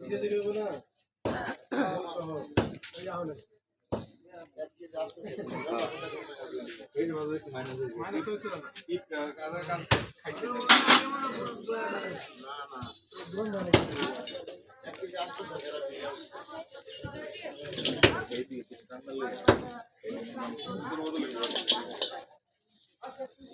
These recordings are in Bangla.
কেটে ফেলে বিয়ের বয়সে দিয়ে কি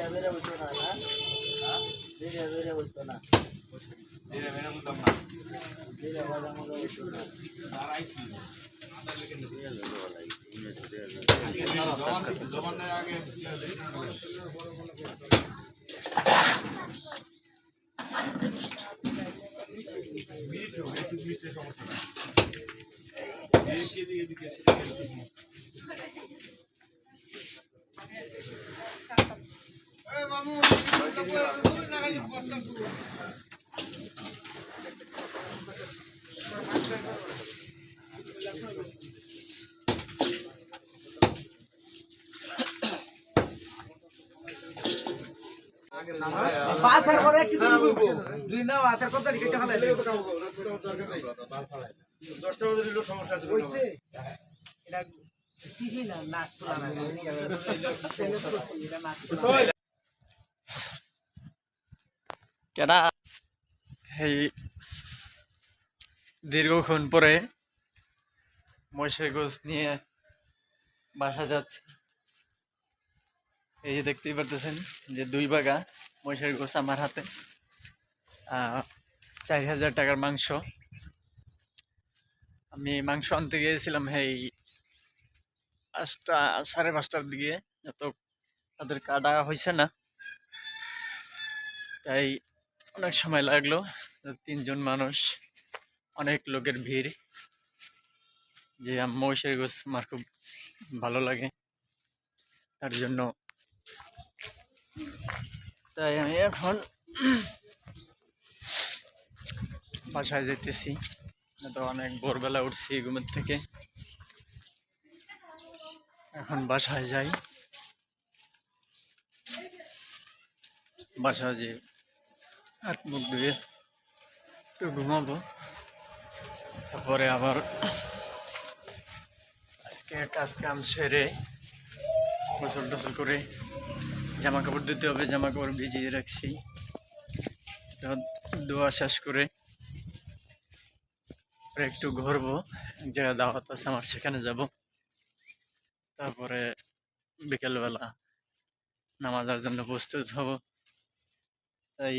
এই যে মাঝে একটু মাইনাস হয়েছে মাইনাস হয়েছিল না কি কাজের কাজ খাইছে ধীরে মেনে মুতাম না আর আইছি জমান জমানের আগে সমস্যা পাঁচের পরে কি দিব দুই নাও হাতে কত কেটে ফেলে দশটা বাজে দিলেও সমস্যা আছে হইছে এটা কি না নাক তোলা না ছেলে তো না। কেনা এই দীর্ঘক্ষণ পরে মহিষের গোস নিয়ে বাসা যাচ্ছে। এই যে দেখতেই পারতেছেন যে দুই বাগা মহিষের গোস আমার হাতে। চার হাজার টাকার মাংস। আমি মাংস আনতে গিয়েছিলাম এই পাঁচটা, সাড়ে পাঁচটার দিকে। যত তাদের কাটা হয়েছে না, তাই অনেক সময় লাগল। তিনজন মানুষ, অনেক লোকের ভিড়। যে মহিষের গোস আমার খুব ভালো লাগে। তার জন্য তাই আমি এখন বাসায় যেতেছি তো অনেক ভোরবেলা উঠছি ঘুমের থেকে। এখন বাসায় যাই। বাসায় যে হাত মুখ ধুয়ে একটু ঘুমাবো। তারপরে আবার আজকে কাজ কাম সেরে গোসল টসল করে জামা কাপড় ধুতে হবে জামা কাপড় ভিজিয়ে রাখছি। ধোয়া শেষ করে একটু ঘুরবো। এক জায়গায় দাওয়াত আছে, আমার সেখানে যাব। তারপরে বিকেলবেলা নামাজার জন্য প্রস্তুত হব। তাই